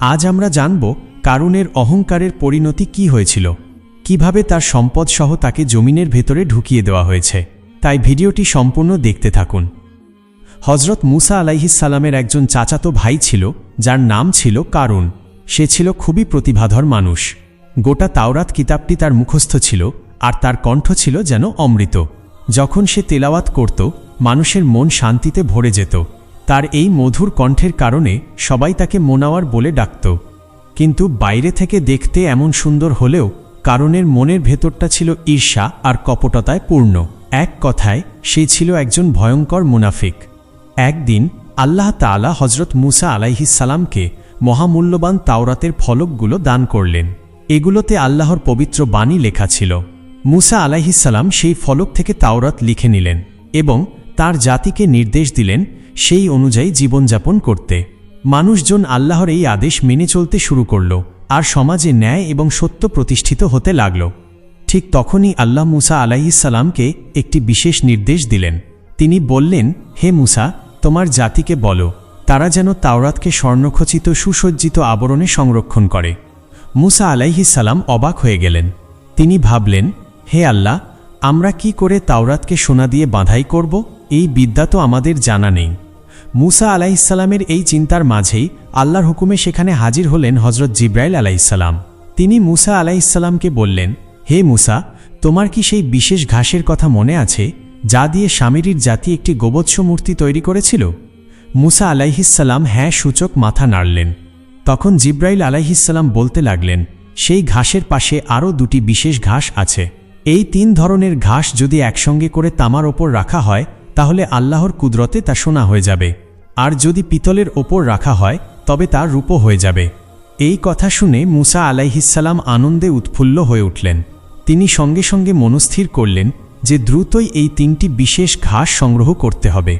আজ আমরা জানব কারুনের অহংকারের পরিণতি কি হয়েছিল। কীভাবে তার সম্পদ সহ তাকে জমিনের ভেতরে ঢুকিয়ে দেওয়া হয়েছে। তাই ভিডিওটি সম্পূর্ণ দেখতে থাকুন। হজরত মুসা আলাইহিসালামের একজন চাচাতো ভাই ছিল, যার নাম ছিল কারুন। সে ছিল খুবই প্রতিভাধর মানুষ। গোটা তাওরাত কিতাবটি তার মুখস্থ ছিল, আর তার কণ্ঠ ছিল যেন অমৃত। যখন সে তেলাওয়াত করত, মানুষের মন শান্তিতে ভরে যেত। তার এই মধুর কণ্ঠের কারণে সবাই তাকে মোনাওয়ার বলে ডাকত। কিন্তু বাইরে থেকে দেখতে এমন সুন্দর হলেও কারণের মনের ভেতরটা ছিল ঈর্ষা আর কপটতায় পূর্ণ। এক কথায়, সে ছিল একজন ভয়ঙ্কর মুনাফিক। একদিন আল্লাহ তাআলা হজরত মুসা আলাইহিসালামকে মহামূল্যবান তাওরাতের ফলকগুলো দান করলেন। এগুলোতে আল্লাহর পবিত্র বাণী লেখা ছিল। মুসা আলাইহিসাল্লাম সেই ফলক থেকে তাওরাত লিখে নিলেন এবং তার জাতিকে নির্দেশ দিলেন সেই অনুযায়ী জীবনযাপন করতে। মানুষজন আল্লাহর এই আদেশ মেনে চলতে শুরু করল, আর সমাজে ন্যায় এবং সত্য প্রতিষ্ঠিত হতে লাগল। ঠিক তখনই আল্লাহ মুসা আলাইহিসাল্লামকে একটি বিশেষ নির্দেশ দিলেন। তিনি বললেন, হে মুসা, তোমার জাতিকে বলো, তারা যেন তাওরাতকে স্বর্ণখচিত সুসজ্জিত আবরণে সংরক্ষণ করে। মুসা আলাইহিসাল্লাম অবাক হয়ে গেলেন। তিনি ভাবলেন, হে আল্লাহ, আমরা কি করে তাওরাতকে সোনা দিয়ে বাঁধাই করব? এই বিদ্যা তো আমাদের জানা নেই। মুসা আলাইসাল্লামের এই চিন্তার মাঝেই আল্লাহর হুকুমে সেখানে হাজির হলেন হজরত জিব্রাইল আলাইসাল্লাম তিনি মুসা আলাইসাল্লামকে বললেন, হে মুসা, তোমার কি সেই বিশেষ ঘাসের কথা মনে আছে যা দিয়ে স্বামীরির জাতি একটি গোবৎস মূর্তি তৈরি করেছিল? মুসা আলাইহিসাল্লাম হ্যাঁ সূচক মাথা নাড়লেন। তখন জিব্রাইল আলাইহিসাল্লাম বলতে লাগলেন, সেই ঘাসের পাশে আরও দুটি বিশেষ ঘাস আছে। এই তিন ধরনের ঘাস যদি একসঙ্গে করে তামার ওপর রাখা হয় তাহলে আল্লাহর কুদরতে তা সোনা হয়ে যাবে। আর যদি পিতলের ওপর রাখা হয়, তবে তা রূপো হয়ে যাবে। এই কথা শুনে মুসা আলাইহিসাল্লাম আনন্দে উৎফুল্ল হয়ে উঠলেন। তিনি সঙ্গে সঙ্গে মনস্থির করলেন যে দ্রুতই এই তিনটি বিশেষ ঘাস সংগ্রহ করতে হবে।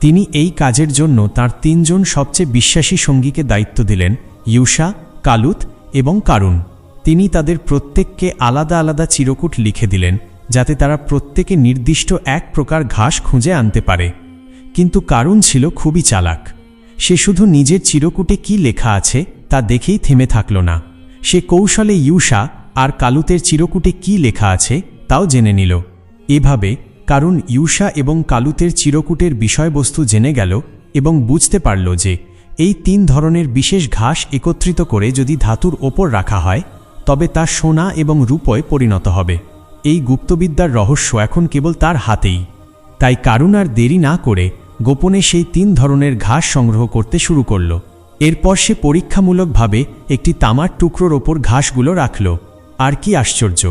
তিনি এই কাজের জন্য তার তিনজন সবচেয়ে বিশ্বাসী সঙ্গীকে দায়িত্ব দিলেন ইউষা কালুত এবং কারুন। তিনি তাদের প্রত্যেককে আলাদা আলাদা চিরকুট লিখে দিলেন যাতে তারা প্রত্যেকে নির্দিষ্ট এক প্রকার ঘাস খুঁজে আনতে পারে। কিন্তু কারুন ছিল খুবই চালাক। সে শুধু নিজের চিরকুটে কি লেখা আছে তা দেখেই থেমে থাকল না। সে কৌশলে ইউষা আর কালুতের চিরকুটে কি লেখা আছে তাও জেনে নিল। এভাবে কারণ ইউষা এবং কালুতের চিরকুটের বিষয়বস্তু জেনে গেল এবং বুঝতে পারল যে এই তিন ধরনের বিশেষ ঘাস একত্রিত করে যদি ধাতুর ওপর রাখা হয়, তবে তা সোনা এবং রূপয় পরিণত হবে। এই গুপ্তবিদ্যার রহস্য এখন কেবল তার হাতেই। তাই কারুন আর দেরি না করে গোপনে সেই তিন ধরনের ঘাস সংগ্রহ করতে শুরু করল। এরপর সে পরীক্ষামূলকভাবে একটি তামার টুকরোর ওপর ঘাসগুলো রাখল। আর কি আশ্চর্য,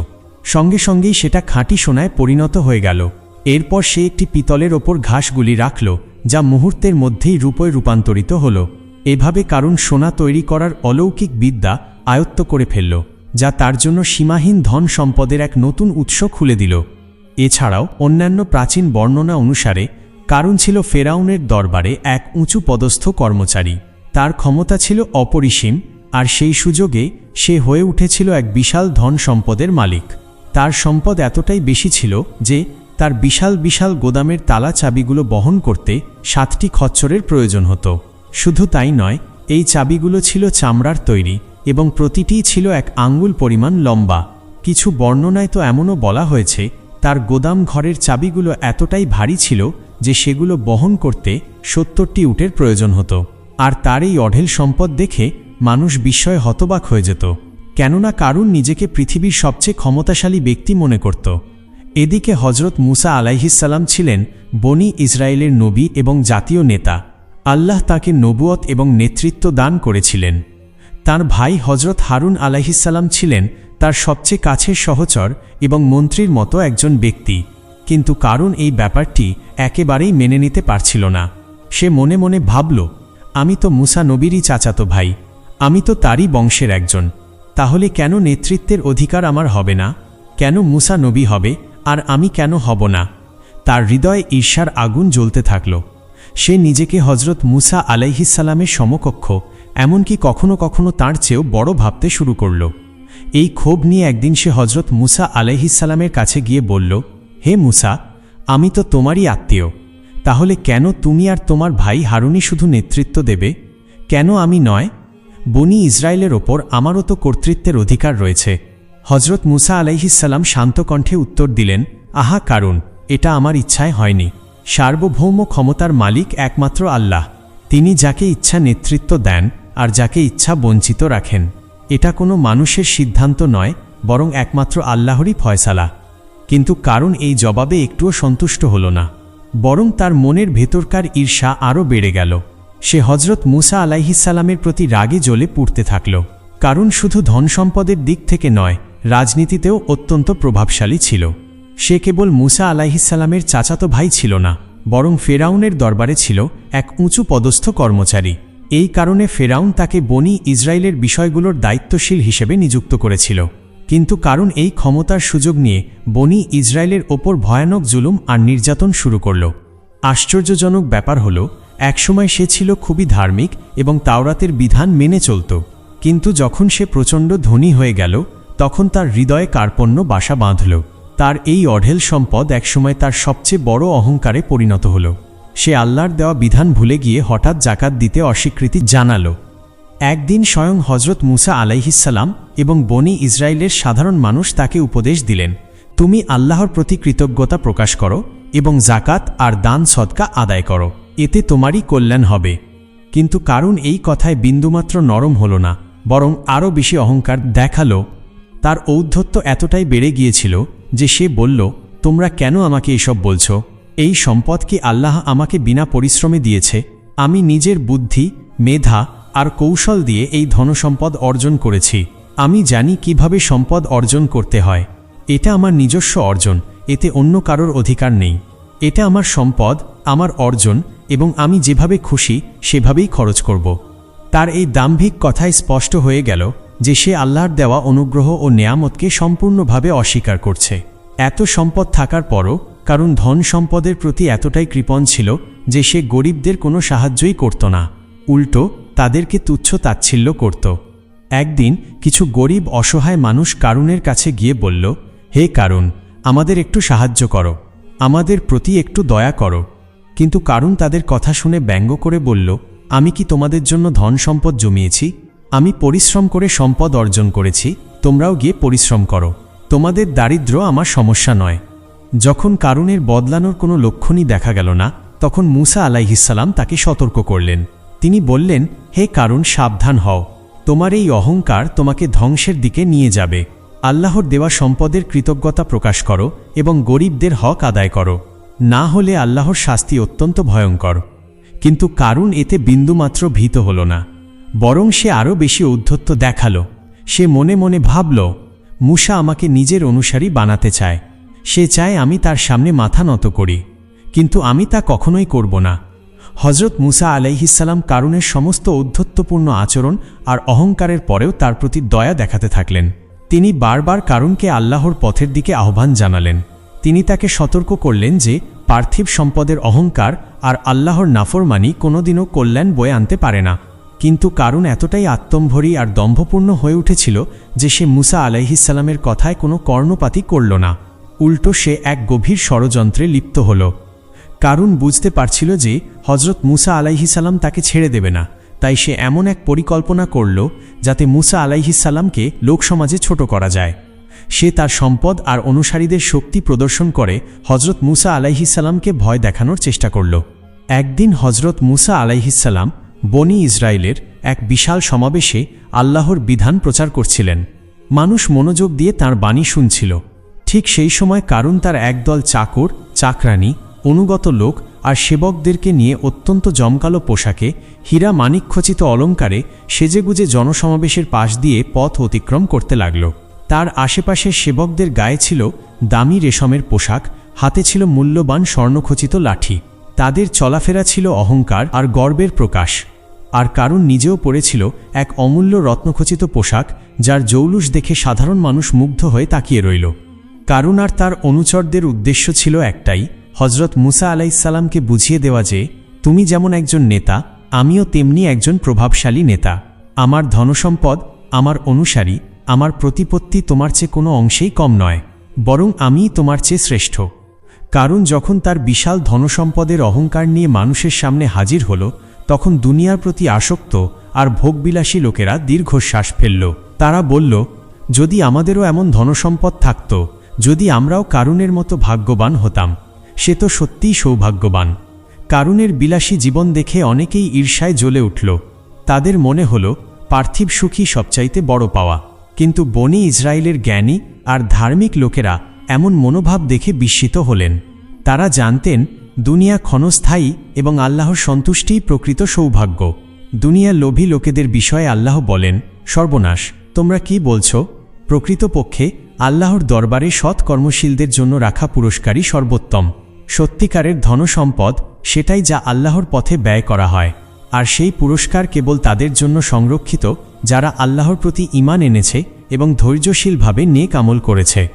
সঙ্গে সঙ্গেই সেটা খাঁটি সোনায় পরিণত হয়ে গেল। এরপর সে একটি পিতলের ওপর ঘাসগুলি রাখল, যা মুহূর্তের মধ্যেই রূপয় রূপান্তরিত হল। এভাবে কারণ সোনা তৈরি করার অলৌকিক বিদ্যা আয়ত্ত করে ফেলল। যা তার জন্য সীমাহীন ধন সম্পদের এক নতুন উৎস খুলে দিল। এছাড়াও, অন্যান্য প্রাচীন বর্ণনা অনুসারে, কারণ ছিল ফেরাউনের দরবারে এক উঁচু পদস্থ কর্মচারী। তার ক্ষমতা ছিল অপরিসীম, আর সেই সুযোগে সে হয়ে উঠেছিল এক বিশাল ধন সম্পদের মালিক। তার সম্পদ এতটাই বেশি ছিল যে, তার বিশাল বিশাল গোদামের তালা চাবিগুলো বহন করতে সাতটি খচ্চরের প্রয়োজন হতো। শুধু তাই নয়, এই চাবিগুলো ছিল চামড়ার তৈরি। এবং প্রতিটিই ছিল এক আঙ্গুল পরিমাণ লম্বা। কিছু বর্ণনায় তো এমনও বলা হয়েছে, তার গোদাম ঘরের চাবিগুলো এতটাই ভারী ছিল যে সেগুলো বহন করতে সত্তরটি উটের প্রয়োজন হতো। আর তার এই অঢেল সম্পদ দেখে মানুষ বিস্ময়ে হতবাক হয়ে যেত। কেননা কারুন নিজেকে পৃথিবীর সবচেয়ে ক্ষমতাশালী ব্যক্তি মনে করত। এদিকে হজরত মুসা আলাইহিসাল্লাম ছিলেন বনি ইসরায়েলের নবী এবং জাতীয় নেতা। আল্লাহ তাকে নবুয়ত এবং নেতৃত্ব দান করেছিলেন। তার ভাই হজরত হারুন আলাইহিসাল্লাম ছিলেন তার সবচেয়ে কাছের সহচর এবং মন্ত্রীর মতো একজন ব্যক্তি। কিন্তু কারণ এই ব্যাপারটি একেবারেই মেনে নিতে পারছিল না। সে মনে মনে ভাবল, আমি তো মুসা নবীরই চাচাতো ভাই। আমি তো তারই বংশের একজন। তাহলে কেন নেতৃত্বের অধিকার আমার হবে না? কেন মুসা নবী হবে? আর আমি কেন হব না? তার হৃদয়ে ঈর্ষার আগুন জ্বলতে থাকল। সে নিজেকে হজরত মুসা আলাইহিসাল্লামের সমকক্ষ এমনকি কখনো কখনো তার চেয়েও বড় ভাবতে শুরু করল। এই ক্ষোভ নিয়ে একদিন সে হজরত মুসা আলাইহিসাল্লামের কাছে গিয়ে বলল, হে মুসা, আমি তো তোমারই আত্মীয়। তাহলে কেন তুমি আর তোমার ভাই হারুনি শুধু নেতৃত্ব দেবে? কেন আমি নয়? বনি ইসরায়েলের ওপর আমারও তো কর্তৃত্বের অধিকার রয়েছে। হজরত মুসা আলাইহিসাল্লাম শান্ত কণ্ঠে উত্তর দিলেন, আহা কারণ এটা আমার ইচ্ছায় হয়নি। সার্বভৌম ক্ষমতার মালিক একমাত্র আল্লাহ। তিনি যাকে ইচ্ছা নেতৃত্ব দেন আর যাকে ইচ্ছা বঞ্চিত রাখেন। এটা কোনো মানুষের সিদ্ধান্ত নয়, বরং একমাত্র আল্লাহরই ফয়সালা। কিন্তু কারণ এই জবাবে একটুও সন্তুষ্ট হল না। বরং তার মনের ভেতরকার ঈর্ষা আরও বেড়ে গেল। সে হজরত মুসা আলাইহিসাল্লামের প্রতি রাগে জ্বলে পুড়তে থাকল। কারণ শুধু ধন সম্পদের দিক থেকে নয়, রাজনীতিতেও অত্যন্ত প্রভাবশালী ছিল। সে কেবল মুসা আলাইহিসাল্লামের চাচাতো ভাই ছিল না, বরং ফেরাউনের দরবারে ছিল এক উঁচু পদস্থ কর্মচারী। এই কারণে ফেরাউন তাকে বনি ইসরায়েলের বিষয়গুলোর দায়িত্বশীল হিসেবে নিযুক্ত করেছিল। কিন্তু কারণ এই ক্ষমতার সুযোগ নিয়ে বনি ইসরায়েলের ওপর ভয়ানক জুলুম আর নির্যাতন শুরু করল। আশ্চর্যজনক ব্যাপার হল, একসময় সে ছিল খুবই ধার্মিক এবং তাওরাতের বিধান মেনে চলত। কিন্তু যখন সে প্রচণ্ড ধনী হয়ে গেল, তখন তার হৃদয়ে কার্পণ্য বাসা বাঁধল। তার এই অঢেল সম্পদ একসময় তার সবচেয়ে বড় অহংকারে পরিণত হল। সে আল্লাহর দেওয়া বিধান ভুলে গিয়ে হঠাৎ জাকাত দিতে অস্বীকৃতি জানালো। একদিন স্বয়ং হজরত মুসা আলাইহিসাল্লাম এবং বনি ইসরায়েলের সাধারণ মানুষ তাকে উপদেশ দিলেন, তুমি আল্লাহর প্রতি কৃতজ্ঞতা প্রকাশ করো এবং জাকাত আর দান সদকা আদায় করো, এতে তোমারই কল্যাণ হবে। কিন্তু কারণ এই কথায় বিন্দুমাত্র নরম হল না, বরং আরও বেশি অহংকার দেখাল। তার ঔদ্ধত্য এতটাই বেড়ে গিয়েছিল যে সে বলল, তোমরা কেন আমাকে এসব বলছো? এই সম্পদ কি আল্লাহ আমাকে বিনা পরিশ্রমে দিয়েছে? আমি নিজের বুদ্ধি, মেধা আর কৌশল দিয়ে এই ধনসম্পদ অর্জন করেছি। আমি জানি কীভাবে সম্পদ অর্জন করতে হয়। এটা আমার নিজস্ব অর্জন, এতে অন্য কারোর অধিকার নেই। এটা আমার সম্পদ, আমার অর্জন এবং আমি যেভাবে খুশি, সেভাবেই খরচ করব। তার এই দাম্ভিক কথায় স্পষ্ট হয়ে গেল যে সে আল্লাহর দেওয়া অনুগ্রহ ও নেয়ামতকে সম্পূর্ণভাবে অস্বীকার করছে। এত সম্পদ থাকার পরও কারণ ধন সম্পদের প্রতি এতটাই কৃপণ ছিল যে সে গরিবদের কোনো সাহায্যই করত না। উল্টো, তাদেরকে তুচ্ছ তাচ্ছিল্য করত। একদিন কিছু গরিব অসহায় মানুষ কারুনের কাছে গিয়ে বলল, হে কারুন, আমাদের একটু সাহায্য করো। আমাদের প্রতি একটু দয়া করো। কিন্তু কারুন তাদের কথা শুনে ব্যঙ্গ করে বলল, আমি কি তোমাদের জন্য ধন সম্পদ জমিয়েছি? আমি পরিশ্রম করে সম্পদ অর্জন করেছি। তোমরাও গিয়ে পরিশ্রম করো। তোমাদের দারিদ্র আমার সমস্যা নয়। যখন কারুনের বদলানোর কোনো লক্ষণই দেখা গেল না, তখন মুসা আলাইহিসাল্লাম তাকে সতর্ক করলেন। তিনি বললেন, হে কারুন, সাবধান হও। তোমার এই অহংকার তোমাকে ধ্বংসের দিকে নিয়ে যাবে। আল্লাহর দেওয়া সম্পদের কৃতজ্ঞতা প্রকাশ করো এবং গরিবদের হক আদায় করো। না হলে আল্লাহর শাস্তি অত্যন্ত ভয়ঙ্কর। কিন্তু কারুন এতে বিন্দুমাত্র ভীত হল না। বরং সে আরও বেশি ঔদ্ধত্য দেখাল। সে মনে মনে ভাবল, মুসা আমাকে নিজের অনুসারী বানাতে চায়। সে চায় আমি তার সামনে মাথা নত করি, কিন্তু আমি তা কখনোই করব না। হজরত মুসা আলাইহিসাল্লাম কারুনের সমস্ত ঔদ্ধত্যপূর্ণ আচরণ আর অহংকারের পরেও তার প্রতি দয়া দেখাতে থাকলেন। তিনি বারবার কারুনকে আল্লাহর পথের দিকে আহ্বান জানালেন। তিনি তাকে সতর্ক করলেন যে পার্থিব সম্পদের অহংকার আর আল্লাহর নাফরমানি কোনোদিনও কল্যাণ বয়ে আনতে পারে না। কিন্তু কারণ এতটাই আত্মম্ভরী আর দম্ভপূর্ণ হয়ে উঠেছিল যে সে মুসা আলাইহিসাল্লামের কথায় কোনো কর্ণপাতি করল না। উল্টো সে এক গভীর ষড়যন্ত্রে লিপ্ত হল। কারণ বুঝতে পারছিল যে হজরত মুসা আলাইহিসাল্লাম তাকে ছেড়ে দেবে না, তাই সে এমন এক পরিকল্পনা করল যাতে মুসা আলাইহিসাল্লামকে লোকসমাজে ছোট করা যায়। সে তার সম্পদ আর অনুসারীদের শক্তি প্রদর্শন করে হজরত মুসা আলাইহিসাল্লামকে ভয় দেখানোর চেষ্টা করল। একদিন হজরত মুসা আলাইহিসাল্লাম বনি ইসরায়েলের এক বিশাল সমাবেশে আল্লাহর বিধান প্রচার করছিলেন। মানুষ মনোযোগ দিয়ে তার বাণী শুনছিল। ঠিক সেই সময় কারণ তার একদল চাকর চাকরানি অনুগত লোক আর সেবকদেরকে নিয়ে অত্যন্ত জমকালো পোশাকে হীরা মানিকখচিত অলঙ্কারে সেজেগুজে জনসমাবেশের পাশ দিয়ে পথ অতিক্রম করতে লাগল। তার আশেপাশের সেবকদের গায়ে ছিল দামি রেশমের পোশাক, হাতে ছিল মূল্যবান স্বর্ণখচিত লাঠি। তাদের চলাফেরা ছিল অহংকার আর গর্বের প্রকাশ। আর কারণ নিজেও পড়েছিল এক অমূল্য রত্নখচিত পোশাক, যার জৌলুস দেখে সাধারণ মানুষ মুগ্ধ হয়ে তাকিয়ে রইল। কারণ আর তার অনুচরদের উদ্দেশ্য ছিল একটাই হজরত মুসা আলাইসাল্লামকে বুঝিয়ে দেওয়া যে, তুমি যেমন একজন নেতা, আমিও তেমনি একজন প্রভাবশালী নেতা। আমার ধনসম্পদ, আমার অনুসারী, আমার প্রতিপত্তি তোমার চেয়ে কোনো অংশেই কম নয়, বরং আমিই তোমার চেয়ে শ্রেষ্ঠ। কারণ যখন তার বিশাল ধনসম্পদের অহংকার নিয়ে মানুষের সামনে হাজির হল, তখন দুনিয়ার প্রতি আসক্ত আর ভোগবিলাসী লোকেরা দীর্ঘশ্বাস ফেলল। তারা বলল, যদি আমাদেরও এমন ধনসম্পদ থাকত যদি আমরাও কারুনের মতো ভাগ্যবান হতাম, সে তো সত্যিই সৌভাগ্যবান। কারুনের বিলাসী জীবন দেখে অনেকেই ঈর্ষায় জ্বলে উঠল। তাদের মনে হল, পার্থিব সুখী সবচাইতে বড় পাওয়া। কিন্তু বনি ইসরায়েলের জ্ঞানী আর ধার্মিক লোকেরা এমন মনোভাব দেখে বিস্মিত হলেন। তারা জানতেন, দুনিয়া ক্ষণস্থায়ী এবং আল্লাহর সন্তুষ্টিই প্রকৃত সৌভাগ্য। দুনিয়া লোভী লোকেদের বিষয়ে আল্লাহ বলেন, সর্বনাশ, তোমরা কি বলছো? প্রকৃতপক্ষে আল্লাহর দরবারে সৎ কর্মশীলদের জন্য রাখা পুরস্কারই সর্বোত্তম। সত্যিকারের ধনসম্পদ সেটাই যা আল্লাহর পথে ব্যয় করা হয়। আর সেই পুরস্কার কেবল তাদের জন্য সংরক্ষিত, যারা আল্লাহর প্রতি ইমান এনেছে এবং ধৈর্যশীলভাবে নেক আমল করেছে।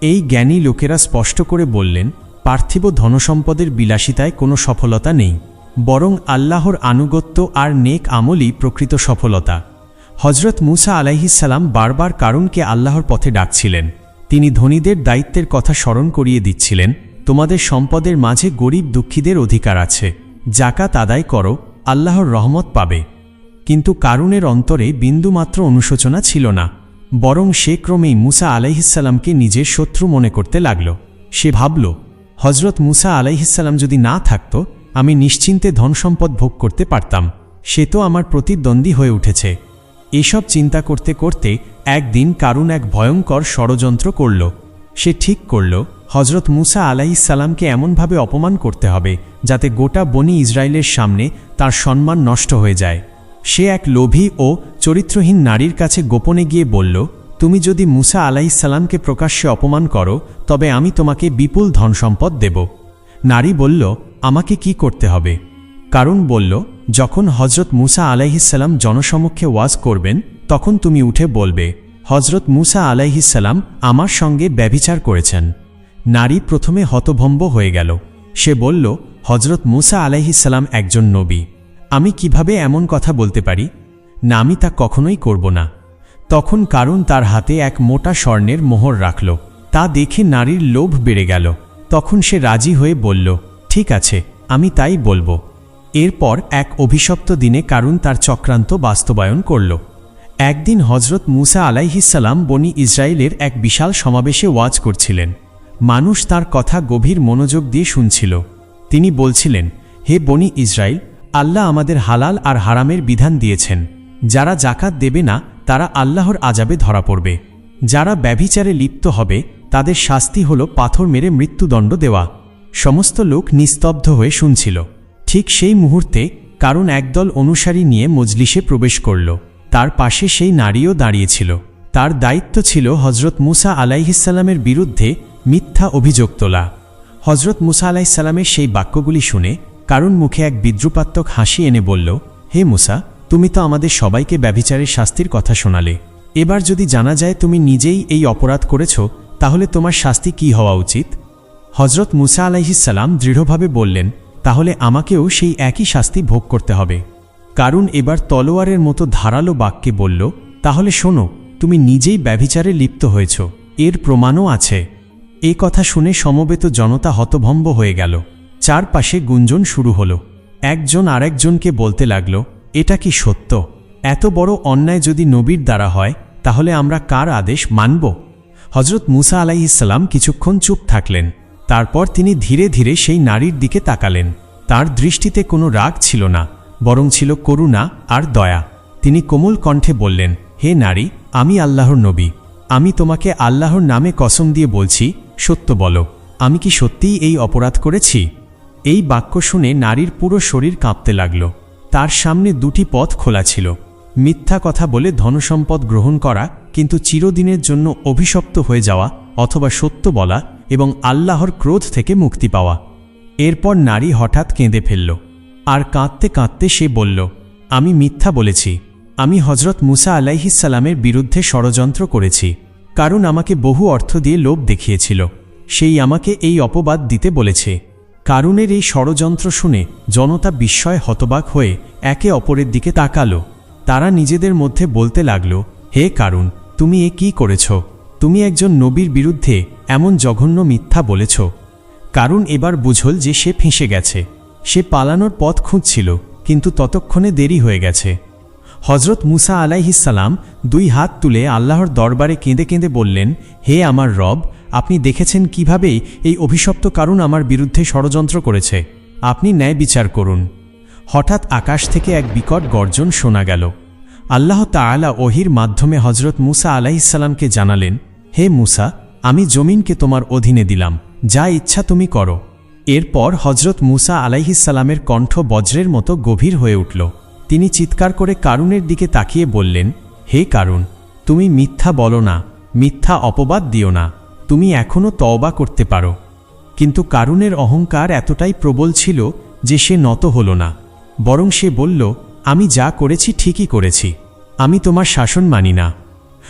এই জ্ঞানী লোকেরা স্পষ্ট করে বললেন, পার্থিব ধনসম্পদের বিলাসিতায় কোনো সফলতা নেই। বরং আল্লাহর আনুগত্য আর নেক আমলই প্রকৃত সফলতা। হজরত মুসা আলাইহিসাল্লাম বারবার কারণকে আল্লাহর পথে ডাকছিলেন। তিনি ধনীদের দায়িত্বের কথা স্মরণ করিয়ে দিচ্ছিলেন, তোমাদের সম্পদের মাঝে গরিব দুঃখীদের অধিকার আছে। জাকাত আদায় করো, আল্লাহর রহমত পাবে। কিন্তু কারুনের অন্তরে বিন্দুমাত্র অনুশোচনা ছিল না, বরং সে ক্রমেই মুসা আলাইহিসাল্লামকে নিজের শত্রু মনে করতে লাগল। সে ভাবল হজরত মুসা আলাইহিসাল্লাম যদি না থাকত, আমি নিশ্চিন্তে ধনসম্পদ ভোগ করতে পারতাম। সে তো আমার প্রতিদ্বন্দ্বী হয়ে উঠেছে। এসব চিন্তা করতে করতে একদিন কারুন এক ভয়ঙ্কর ষড়যন্ত্র করল। সে ঠিক করল হজরত মুসা আলাইসাল্লামকে এমনভাবে অপমান করতে হবে, যাতে গোটা বনি ইসরায়েলের সামনে তার সম্মান নষ্ট হয়ে যায়। সে এক লোভী ও চরিত্রহীন নারীর কাছে গোপনে গিয়ে বলল, তুমি যদি মুসা আলাইসাল্লামকে প্রকাশ্যে অপমান করো, তবে আমি তোমাকে বিপুল ধনসম্পদ দেব। নারী বলল, আমাকে কি করতে হবে? কারণ বলল যখন হজরত মুসা আলাইহিসাল্লাম জনসমক্ষে ওয়াজ করবেন, তখন তুমি উঠে বলবে হজরত মুসা আলাইহিসাল্লাম আমার সঙ্গে ব্যভিচার করেছেন। নারী প্রথমে হতভম্ব হয়ে গেল। সে বলল হজরত মুসা আলাইহিসাল্লাম একজন নবী। আমি কীভাবে এমন কথা বলতে পারি? না, আমি তা কখনোই করব না। তখন কারণ তার হাতে এক মোটা স্বর্ণের মোহর রাখল। তা দেখে নারীর লোভ বেড়ে গেল। তখন সে রাজি হয়ে বলল, ঠিক আছে, আমি তাই বলব। এরপর এক অভিশপ্ত দিনে কারুন তার চক্রান্ত বাস্তবায়ন করল। একদিন হজরত মুসা আলাইহিসাল্লাম বনি ইসরায়েলের এক বিশাল সমাবেশে ওয়াজ করছিলেন। মানুষ তার কথা গভীর মনোযোগ দিয়ে শুনছিল। তিনি বলছিলেন, হে বনি ইসরায়েল আল্লাহ আমাদের হালাল আর হারামের বিধান দিয়েছেন। যারা জাকাত দেবে না, তারা আল্লাহর আজাবে ধরা পড়বে। যারা ব্যভিচারে লিপ্ত হবে, তাদের শাস্তি হল পাথর মেরে মৃত্যুদণ্ড দেওয়া। সমস্ত লোক নিস্তব্ধ হয়ে শুনছিল। ঠিক সেই মুহূর্তে কারণ একদল অনুসারী নিয়ে মজলিসে প্রবেশ করল। তার পাশে সেই নারীও দাঁড়িয়েছিল। তার দায়িত্ব ছিল হজরত মুসা আলাইহিসাল্লামের বিরুদ্ধে মিথ্যা অভিযোগ তোলা। হজরত মুসা আলাইসাল্লামের সেই বাক্যগুলি শুনে কারণ মুখে এক বিদ্রুপাত্মক হাসি এনে বলল, হে মুসা, তুমি তো আমাদের সবাইকে ব্যভিচারের শাস্তির কথা শোনালে। এবার যদি জানা যায় তুমি নিজেই এই অপরাধ করেছ, তাহলে তোমার শাস্তি কি হওয়া উচিত? হজরত মুসা আলাইহিসাল্লাম দৃঢ়ভাবে বললেন তাহলে আমাকেও সেই একই শাস্তি ভোগ করতে হবে। কারণ এবার তলোয়ারের মতো ধারালো বাক্যে বলল, তাহলে শোনো, তুমি নিজেই ব্যভিচারে লিপ্ত হয়েছ। এর প্রমাণও আছে। এ কথা শুনে সমবেত জনতা হতভম্ব হয়ে গেল। চারপাশে গুঞ্জন শুরু হল। একজন আরেকজনকে বলতে লাগল, এটা কি সত্য? এত বড় অন্যায় যদি নবীর দ্বারা হয়, তাহলে আমরা কার আদেশ মানব? হজরত মুসা আলাইসাল্লাম কিছুক্ষণ চুপ থাকলেন। তারপর তিনি ধীরে ধীরে সেই নারীর দিকে তাকালেন। তার দৃষ্টিতে কোনো রাগ ছিল না, বরং ছিল করুণা আর দয়া। তিনি কোমল কণ্ঠে বললেন, হে নারী, আমি আল্লাহর নবী। আমি তোমাকে আল্লাহর নামে কসম দিয়ে বলছি, সত্য বলো। আমি কি সত্যিই এই অপরাধ করেছি? এই বাক্য শুনে নারীর পুরো শরীর কাঁপতে লাগল। তার সামনে দুটি পথ খোলা ছিল। মিথ্যা কথা বলে ধনসম্পদ গ্রহণ করা, কিন্তু চিরদিনের জন্য অভিশপ্ত হয়ে যাওয়া, অথবা সত্য বলা এবং আল্লাহর ক্রোধ থেকে মুক্তি পাওয়া। এরপর নারী হঠাৎ কেঁদে ফেলল। আর কাঁদতে কাঁদতে সে বলল, আমি মিথ্যা বলেছি। আমি হজরত মুসা আলাইহিসাল্লামের বিরুদ্ধে ষড়যন্ত্র করেছি। কারণ আমাকে বহু অর্থ দিয়ে লোভ দেখিয়েছিল। সেই আমাকে এই অপবাদ দিতে বলেছে। কারুনের এই ষড়যন্ত্র শুনে জনতা বিস্ময় হতবাক হয়ে একে অপরের দিকে তাকালো। তারা নিজেদের মধ্যে বলতে লাগল, হে কারুন, তুমি এ কি করেছ? তুমি একজন নবীর বিরুদ্ধে এমন জঘন্য মিথ্যা বলেছ। কারণ এবার বুঝল যে সে ফেঁসে গেছে। সে পালানোর পথ খুঁজছিল, কিন্তু ততক্ষণে দেরি হয়ে গেছে। হজরত মুসা আলাইহিসাল্লাম দুই হাত তুলে আল্লাহর দরবারে কেঁদে কেঁদে বললেন, হে আমার রব, আপনি দেখেছেন কীভাবে এই অভিশপ্ত কারণ আমার বিরুদ্ধে ষড়যন্ত্র করেছে। আপনি ন্যায় বিচার করুন। হঠাৎ আকাশ থেকে এক বিকট গর্জন শোনা গেল। আল্লাহ তাআলা ওহির মাধ্যমে হজরত মুসা আলাইসাল্লামকে জানালেন, হে মুসা, আমি জমিনকে তোমার অধীনে দিলাম, যা ইচ্ছা তুমি করো। এরপর হজরত মুসা আলাইহিসাল্লামের কণ্ঠ বজ্রের মতো গভীর হয়ে উঠল। তিনি চিৎকার করে কারুনের দিকে তাকিয়ে বললেন, হে কারুন, তুমি মিথ্যা বলো না, মিথ্যা অপবাদ দিও না, তুমি এখনও তওবা করতে পারো। কিন্তু কারুনের অহংকার এতটাই প্রবল ছিল যে সে নত হল না। বরং সে বলল আমি যা করেছি ঠিকই করেছি। আমি তোমার শাসন মানি না।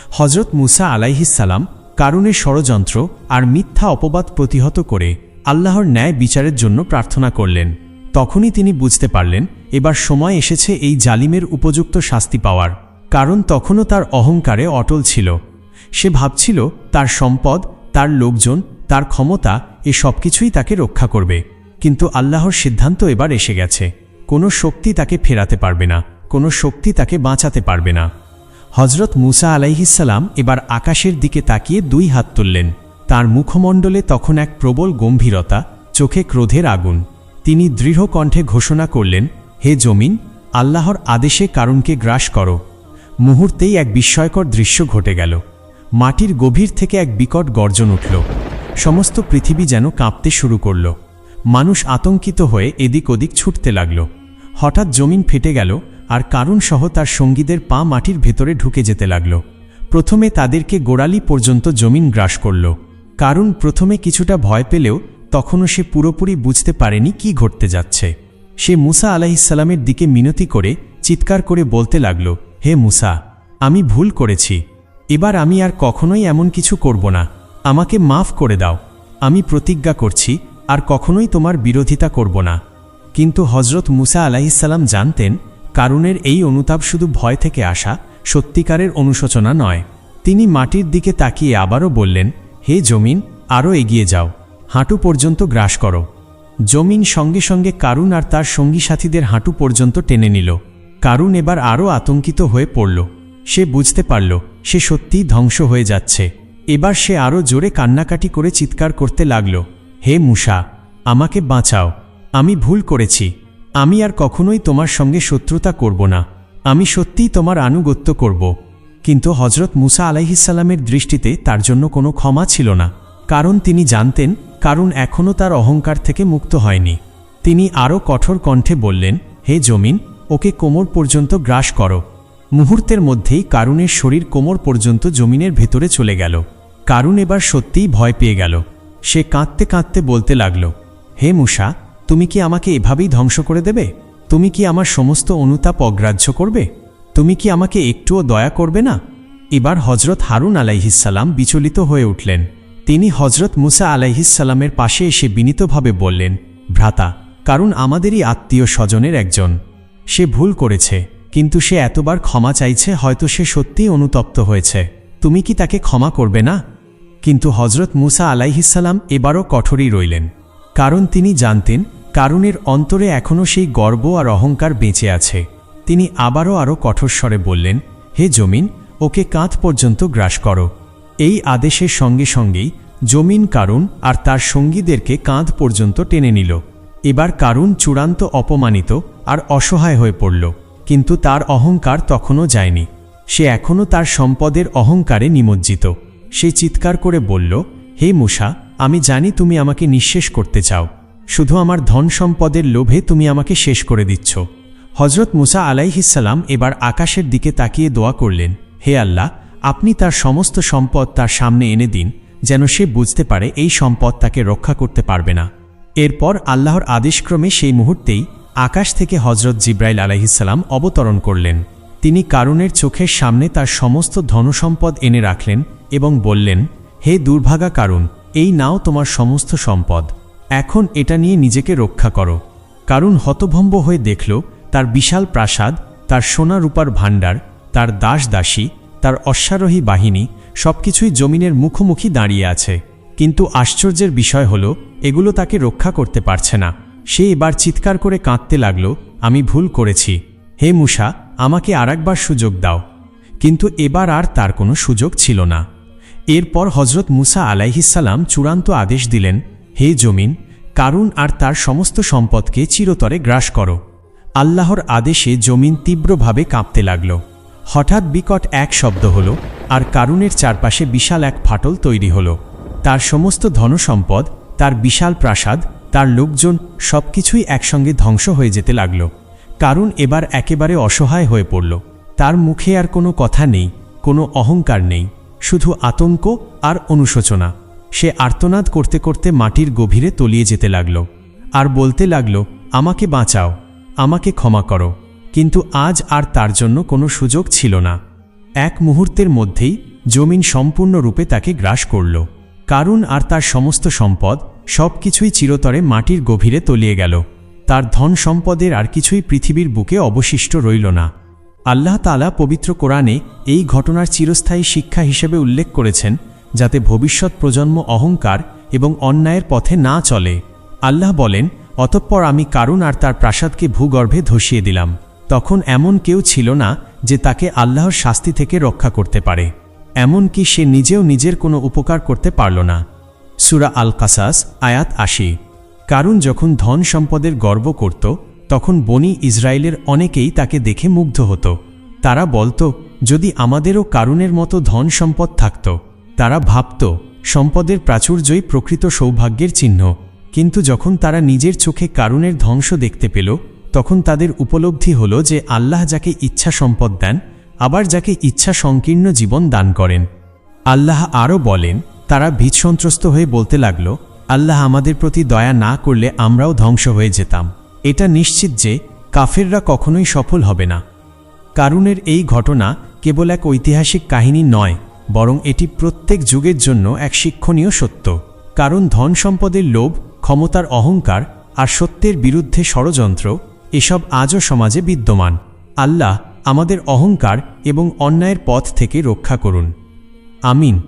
হজরত মুসা আলাইহিসাল্লাম কারুনের ষড়যন্ত্র আর মিথ্যা অপবাদ প্রতিহত করে আল্লাহর ন্যায় বিচারের জন্য প্রার্থনা করলেন। তখনই তিনি বুঝতে পারলেন, এবার সময় এসেছে এই জালিমের উপযুক্ত শাস্তি পাওয়ার। কারণ তখনও তার অহংকারে অটল ছিল। সে ভাবছিল, তার সম্পদ, তার লোকজন, তার ক্ষমতা, এ সব কিছুই তাকে রক্ষা করবে। কিন্তু আল্লাহর সিদ্ধান্ত এবার এসে গেছে। কোনো শক্তি তাকে ফেরাতে পারবে না, কোনো শক্তি তাকে বাঁচাতে পারবে না। হজরত মুসা আলাইহিসাল্লাম এবার আকাশের দিকে তাকিয়ে দুই হাত তুললেন। তার মুখমণ্ডলে তখন এক প্রবল গম্ভীরতা, চোখে ক্রোধের আগুন। তিনি দৃঢ় কণ্ঠে ঘোষণা করলেন, হে জমিন, আল্লাহর আদেশে কারুনকে গ্রাস করো। মুহূর্তেই এক বিস্ময়কর দৃশ্য ঘটে গেল। মাটির গভীর থেকে এক বিকট গর্জন উঠল। সমস্ত পৃথিবী যেন কাঁপতে শুরু করল। মানুষ আতঙ্কিত হয়ে এদিক ওদিক ছুটতে লাগল। হঠাৎ জমিন ফেটে গেল আর কারণসহ তার সঙ্গীদের পা মাটির ভেতরে ঢুকে যেতে লাগল। প্রথমে তাদেরকে গোড়ালি পর্যন্ত জমিন গ্রাস করল। কারুন প্রথমে কিছুটা ভয় পেলেও তখনও সে পুরোপুরি বুঝতে পারেনি কি ঘটতে যাচ্ছে। সে মুসা আলাহিসাল্লামের দিকে মিনতি করে চিৎকার করে বলতে লাগল, হে মুসা, আমি ভুল করেছি। এবার আমি আর কখনোই এমন কিছু করব না। আমাকে মাফ করে দাও। আমি প্রতিজ্ঞা করছি, আর কখনোই তোমার বিরোধিতা করব না। কিন্তু হজরত মুসা আলাহিসাল্লাম জানতেন, কারুনের এই অনুতাপ শুধু ভয় থেকে আসা সত্যিকারের অনুশোচনা নয়। তিনি মাটির দিকে তাকিয়ে আবারও বললেন, হে জমিন, আরও এগিয়ে যাও, হাঁটু পর্যন্ত গ্রাস করো। জমিন সঙ্গে সঙ্গে কারুন আর তার সঙ্গী সাথীদের হাঁটু পর্যন্ত টেনে নিল। কারুন এবার আরও আতঙ্কিত হয়ে পড়ল। সে বুঝতে পারল, সে সত্যিই ধ্বংস হয়ে যাচ্ছে। এবার সে আরও জোরে কান্নাকাটি করে চিৎকার করতে লাগল, হে মুসা, আমাকে বাঁচাও। আমি ভুল করেছি। আমি আর কখনোই তোমার সঙ্গে শত্রুতা করব না। আমি সত্যিই তোমার আনুগত্য করব। কিন্তু হজরত মুসা আলাইহিসাল্লামের দৃষ্টিতে তার জন্য কোনো ক্ষমা ছিল না। কারণ তিনি জানতেন, কারণ এখনও তার অহংকার থেকে মুক্ত হয়নি। তিনি আরও কঠোর কণ্ঠে বললেন, হে জমিন, ওকে কোমর পর্যন্ত গ্রাস করো। মুহূর্তের মধ্যেই কারুনের শরীর কোমর পর্যন্ত জমিনের ভেতরে চলে গেল। কারুন এবার সত্যিই ভয় পেয়ে গেল। সে কাঁদতে কাঁদতে বলতে লাগল, হে মুসা তুমি কি আমাকে এভাবেই ধ্বংস করে দেবে? তুমি কি আমার সমস্ত অনুতাপ অগ্রাহ্য করবে? তুমি কি আমাকে একটুও দয়া করবে না? এবার হজরত হারুন আলাইহিসাল্লাম বিচলিত হয়ে উঠলেন। তিনি হজরত মুসা আলাইহিসাল্লামের পাশে এসে বিনীতভাবে বললেন, ভ্রাতা, কারণ আমাদেরই আত্মীয় স্বজনের একজন। সে ভুল করেছে, কিন্তু সে এতবার ক্ষমা চাইছে, হয়তো সে সত্যিই অনুতপ্ত হয়েছে। তুমি কি তাকে ক্ষমা করবে না? কিন্তু হজরত মুসা আলাইহিসাল্লাম এবারও কঠোরই রইলেন, কারণ তিনি জানতেন কারুনের অন্তরে এখনও সেই গর্ব আর অহংকার বেঁচে আছে। তিনি আবারও আরও কঠোর স্বরে বললেন, হে জমিন, ওকে কাঁধ পর্যন্ত গ্রাস করো। এই আদেশের সঙ্গে সঙ্গেই জমিন কারুন আর তার সঙ্গীদেরকে কাঁধ পর্যন্ত টেনে নিল। এবার কারুন চূড়ান্ত অপমানিত আর অসহায় হয়ে পড়ল, কিন্তু তার অহংকার তখনও যায়নি। সে এখনও তার সম্পদের অহংকারে নিমজ্জিত। সে চিৎকার করে বলল, হে মুসা আমি জানি তুমি আমাকে নিঃশেষ করতে চাও। শুধু আমার ধন সম্পদের লোভে তুমি আমাকে শেষ করে দিচ্ছ। হজরত মুসা আলাইহিসাল্লাম এবার আকাশের দিকে তাকিয়ে দোয়া করলেন, হে আল্লাহ, আপনি তার সমস্ত সম্পদ তার সামনে এনে দিন, যেন সে বুঝতে পারে এই সম্পদ তাকে রক্ষা করতে পারবে না। এরপর আল্লাহর আদেশক্রমে সেই মুহূর্তেই আকাশ থেকে হজরত জিব্রাইল আলাইহিসাল্লাম অবতরণ করলেন। তিনি কারুনের চোখের সামনে তার সমস্ত ধনসম্পদ এনে রাখলেন এবং বললেন, হে দুর্ভাগা কারুন, এই নাও তোমার সমস্ত সম্পদ। এখন এটা নিয়ে নিজেকে রক্ষা করো। কারণ হতভম্ব হয়ে দেখল, তার বিশাল প্রাসাদ, তার সোনা রূপার ভাণ্ডার, তার দাস দাসী তার অশ্বারোহী বাহিনী, সবকিছুই জমিনের মুখোমুখি দাঁড়িয়ে আছে। কিন্তু আশ্চর্যের বিষয় হল, এগুলো তাকে রক্ষা করতে পারছে না। সে এবার চিৎকার করে কাঁদতে লাগল, আমি ভুল করেছি। হে মুসা আমাকে আরেকবার সুযোগ দাও। কিন্তু এবার আর তার কোনো সুযোগ ছিল না। এরপর হজরত মুসা আলাইহিসাল্লাম চূড়ান্ত আদেশ দিলেন হে জমিন, কারুন আর তার সমস্ত সম্পদকে চিরতরে গ্রাস করো। আল্লাহর আদেশে জমিন তীব্রভাবে কাঁপতে লাগল। হঠাৎ বিকট এক শব্দ হল আর কারুনের চারপাশে বিশাল এক ফাটল তৈরি হল। তার সমস্ত ধনসম্পদ, তার বিশাল প্রাসাদ, তার লোকজন সবকিছুই একসঙ্গে ধ্বংস হয়ে যেতে লাগল। কারুন এবার একেবারে অসহায় হয়ে পড়ল। তার মুখে আর কোনো কথা নেই, কোনো অহংকার নেই, শুধু আতঙ্ক আর অনুশোচনা। সে আর্তনাদ করতে করতে মাটির গভীরে তলিয়ে যেতে লাগল। আর বলতে লাগল, আমাকে বাঁচাও, আমাকে ক্ষমা করো। কিন্তু আজ আর তার জন্য কোনো সুযোগ ছিল না। এক মুহূর্তের মধ্যেই জমিন সম্পূর্ণরূপে তাকে গ্রাস করল। কারুন আর তার সমস্ত সম্পদ সব কিছুই চিরতরে মাটির গভীরে তলিয়ে গেল। তার ধন সম্পদের আর কিছুই পৃথিবীর বুকে অবশিষ্ট রইল না। আল্লাহ তালা পবিত্র কোরআনে এই ঘটনার চিরস্থায়ী শিক্ষা হিসেবে উল্লেখ করেছেন যাতে ভবিষ্যৎ প্রজন্ম অহংকার এবং অন্যায়ের পথে না চলে। আল্লাহ বলেন, অতঃপর আমি কারুন আর তার প্রাসাদকে ভূগর্ভে ধসিয়ে দিলাম। তখন এমন কেউ ছিল না যে তাকে আল্লাহর শাস্তি থেকে রক্ষা করতে পারে। এমনকি সে নিজেও নিজের কোনো উপকার করতে পারল না। সুরা আল কাসাস আয়াত আশি। কারুন যখন ধন সম্পদের গর্ব করত, তখন বনি ইসরায়েলের অনেকেই তাকে দেখে মুগ্ধ হতো। তারা বলতো, যদি আমাদেরও কারুনের মতো ধন সম্পদ থাকত তারা ভাবত, সম্পদের প্রাচুর্যই প্রকৃত সৌভাগ্যের চিহ্ন। কিন্তু যখন তারা নিজের চোখে কারুনের ধ্বংস দেখতে পেল, তখন তাদের উপলব্ধি হল যে আল্লাহ যাকে ইচ্ছা সম্পদ দেন, আবার যাকে ইচ্ছা সংকীর্ণ জীবন দান করেন। আল্লাহ আরও বলেন, তারা ভীতসন্ত্রস্ত হয়ে বলতে লাগল, আল্লাহ আমাদের প্রতি দয়া না করলে আমরাও ধ্বংস হয়ে যেতাম। এটা নিশ্চিত যে কাফেররা কখনোই সফল হবে না। কারুনের এই ঘটনা কেবল এক ঐতিহাসিক কাহিনী নয় বরং এটি প্রত্যেক যুগের জন্য এক শিক্ষণীয় সত্য। কারণ ধন সম্পদের লোভ, ক্ষমতার অহংকার আর সত্যের বিরুদ্ধে ষড়যন্ত্র, এসব আজও সমাজে বিদ্যমান। আল্লাহ আমাদের অহংকার এবং অন্যায়ের পথ থেকে রক্ষা করুন। আমিন।